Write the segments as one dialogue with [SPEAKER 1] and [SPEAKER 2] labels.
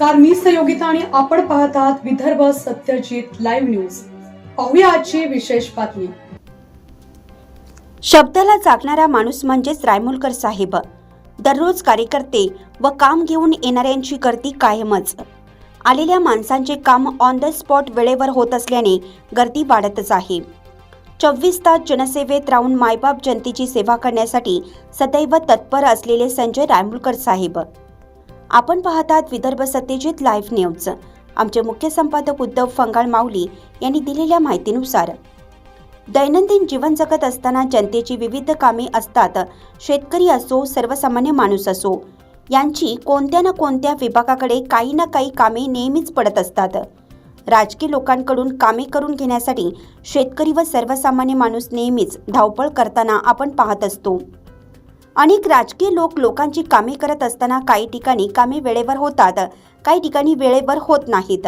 [SPEAKER 1] नमस्कार मी सहयोगिता आणि आपण पाहत आहात विदर्भ सत्यजित लाईव्ह न्यूज पाहूया आजची विशेष बातमी.
[SPEAKER 2] शब्दाला जागणारा माणूस म्हणजेच रायमुलकर साहेब. दररोज कार्यकर्ते व काम घेऊन येणाऱ्यांची गर्दी कायमच. आलेल्या माणसांचे काम ऑन द स्पॉट वेळेवर होत असल्याने गर्दी वाढतच आहे. चोवीस तास जनसेवेत राहून मायबाप जनतेची सेवा करण्यासाठी सदैव तत्पर असलेले संजय रायमुलकर साहेब. आपण पाहतात विदर्भ सत्यजित लाईव्ह न्यूज. आमचे मुख्य संपादक उद्धव फंगाळ माऊली यांनी दिलेल्या माहितीनुसार दैनंदिन जीवन जगत असताना जनतेची विविध कामे असतात. शेतकरी असो सर्वसामान्य माणूस असो यांची कोणत्या ना कोणत्या विभागाकडे काही ना काही कामे नेहमीच पडत असतात. राजकीय लोकांकडून कामे करून घेण्यासाठी शेतकरी व सर्वसामान्य माणूस नेहमीच धावपळ करताना आपण पाहत असतो. अनेक राजकीय लोक लोकांची कामे करत असताना काही ठिकाणी कामे वेळेवर होतात काही ठिकाणी वेळेवर होत नाहीत.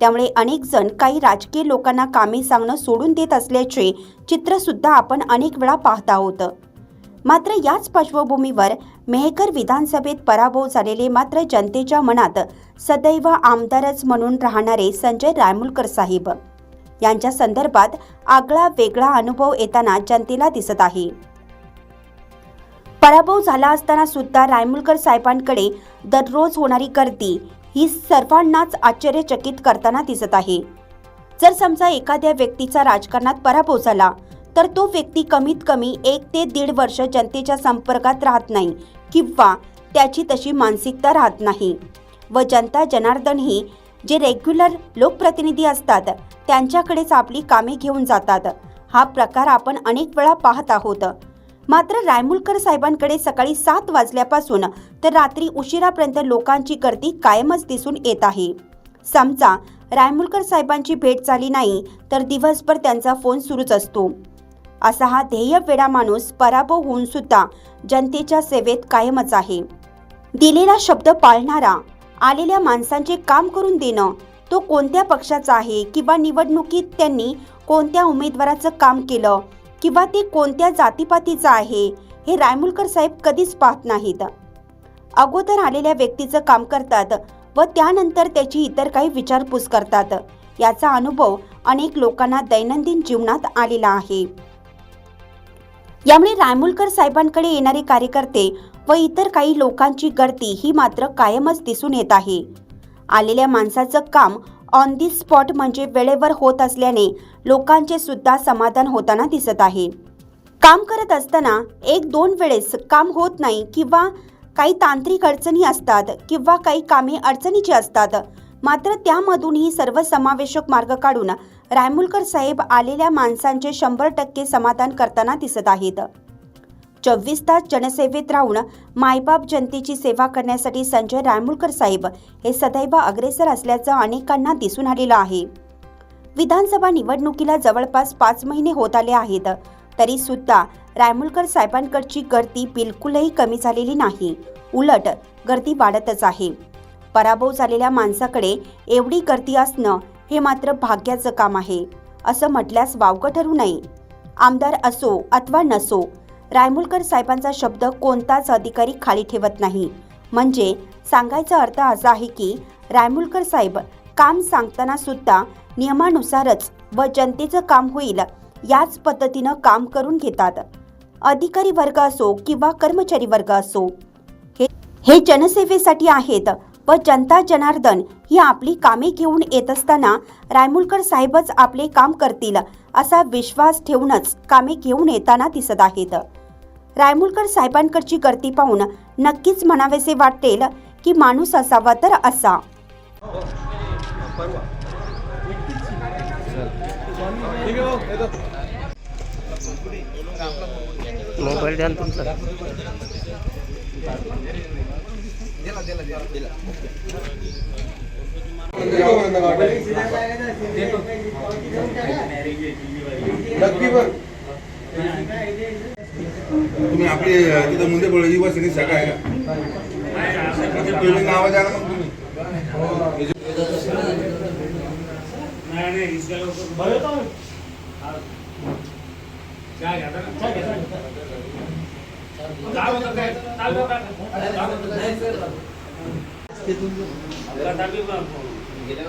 [SPEAKER 2] त्यामुळे अनेक जण काही राजकीय लोकांना कामे सांगणं सोडून देत असल्याचे चित्रसुद्धा आपण अनेक वेळा पाहत आहोत. मात्र याच पार्श्वभूमीवर मेहकर विधानसभेत पराभव झालेले मात्र जनतेच्या मनात सदैव आमदारच म्हणून राहणारे संजय रायमुलकर साहेब. यांच्या संदर्भात आगळा वेगळा अनुभव येताना जनतेला दिसत आहे. पराभव झाला असताना सुद्धा रायमुलकर साहेबांकडे दररोज होणारी गर्दी ही सर्वांनाच आश्चर्यचकित करताना दिसत आहे. जर समजा एखाद्या व्यक्तीचा राजकारणात पराभव झाला तर तो व्यक्ती कमीत कमी एक ते दीड वर्ष जनतेच्या संपर्कात राहत नाही किंवा त्याची तशी मानसिकता राहत नाही. व जनता जनार्दनही जे रेग्युलर लोकप्रतिनिधी असतात त्यांच्याकडेच आपली कामे घेऊन जातात. हा प्रकार आपण अनेक वेळा पाहत आहोत. मात्र रायमुलकर साहेबांकडे सकाळी सात वाजल्यापासून तर रात्री उशिरापर्यंत लोकांची गर्दी कायमच दिसून येत आहे. समजा रायमुलकर साहेबांची भेट झाली नाही तर दिवसभर त्यांचा फोन सुरूच असतो. असा हा ध्येय वेळा माणूस पराभव होऊन सुद्धा जनतेच्या सेवेत कायमच आहे. दिलेला शब्द पाळणारा आलेल्या माणसांचे काम करून देणं तो कोणत्या पक्षाचा आहे किंवा निवडणुकीत त्यांनी कोणत्या उमेदवाराचं काम केलं किंवा ते कोणत्या जातीपातीचं आहे हे रायमुलकर साहेब कधीच पाहत नाहीत. अगोदर आलेल्या व्यक्तीचं काम करतात व त्यानंतर त्याची इतर काही विचारपूस करतात. याचा अनुभव अनेक लोकांना दैनंदिन जीवनात आलेला आहे. यामुळे रायमुलकर साहेबांकडे येणारे कार्यकर्ते व इतर काही लोकांची गर्दी ही मात्र कायमच दिसून येत आहे. आलेल्या माणसाचं काम ऑन दी स्पॉट म्हणजे वेळेवर होत असल्याने लोकांचे सुद्धा समाधान होताना दिसत आहे. काम करत असताना एक दोन वेळेस काम होत नाही किंवा काही तांत्रिक अडचणी असतात किंवा काही कामे अडचणीची असतात. मात्र त्यामधूनही सर्वसमावेशक मार्ग काढून रायमुलकर साहेब आलेल्या माणसांचे शंभर टक्के समाधान करताना दिसत आहेत. चोवीस तास जनसेवेत राहून मायबाप जनतेची सेवा करण्यासाठी संजय रायमुलकर साहेब हे सदैव अग्रेसर असल्याचं अनेकांना दिसून आलेलं आहे. विधानसभा निवडणुकीला जवळपास पाच महिने होत आले आहेत. तरी सुद्धा रायमुलकर साहेबांकडची गर्दी बिलकुलही कमी झालेली नाही. उलट गर्दी वाढतच आहे. पराभव झालेल्या माणसाकडे एवढी गर्दी असणं हे मात्र भाग्याचं काम आहे असं म्हटल्यास वावगं ठरू नये. आमदार असो अथवा नसो रायमुलकर साहेबांचा शब्द कोणताच अधिकारी खाली ठेवत नाही. म्हणजे सांगायचा अर्थ असा आहे की रायमुलकर साहेब काम सांगताना सुद्धा नियमानुसारच व जनतेचं काम होईल याच पद्धतीनं काम करून घेतात. अधिकारी वर्ग असो किंवा कर्मचारी वर्ग असो. हे हे जनसेवेसाठी आहेत व जनता जनार्दन ही आपली कामे घेऊन येत असताना रायमुलकर साहेबच आपले काम करतील असा विश्वास ठेवूनच कामे घेऊन येताना दिसत आहेत. रायमुलकर साहेबांकडची गर्दी पाहून नक्कीच म्हणावेसे वाटेल की माणूस असावा तर असा.
[SPEAKER 3] मोबाईल द्या तुमचा.
[SPEAKER 4] नक्की पण तुम्ही आपली अ, तिथं मुंदे बोल युवा सैनिक शाखा आहे का तुम्ही नाव द्या ना मग तुम्ही
[SPEAKER 5] दोन गावचे पाणी पुरवठा या धरणामध्ये आपल्या पाणी तिथं त्यांनी आवाज दिला की बा येतं ना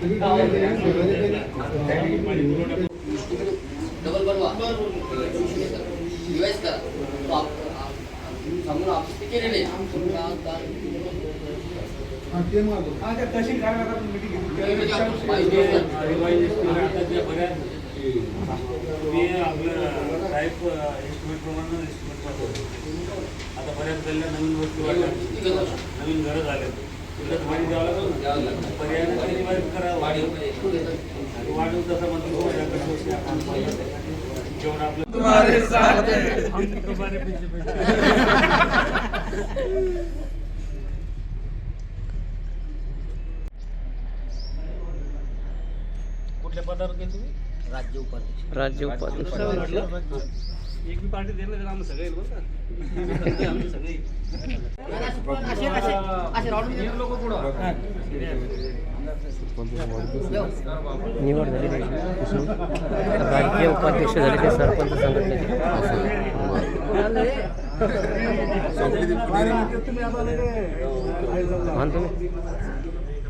[SPEAKER 6] डबल बनवा डिवाइस करा ऑफिस केलेले
[SPEAKER 5] मी आपलं साहेब एस्टिमेट प्रमाणे एस्टिमेट आता बऱ्याच गल्ल्या नवीन वस्तू नवीन घरं झाले. पाणी द्यावं ते निवारित करावं तसं म्हणतो जेवण आपलं कुठल्या पदावर गेले तुम्ही?
[SPEAKER 6] राज्य उपाध्यक्ष.
[SPEAKER 3] राज्य उपाध्यक्ष.
[SPEAKER 5] एक बी पार्टी दिलं तर आम्ही सगळे बरं का? आम्ही सगळे लोक पुढं.
[SPEAKER 3] निवड झाली त्याची. राज्य उपाध्यक्ष झाले ते सरपंच संघटनेचे. मान तुम्ही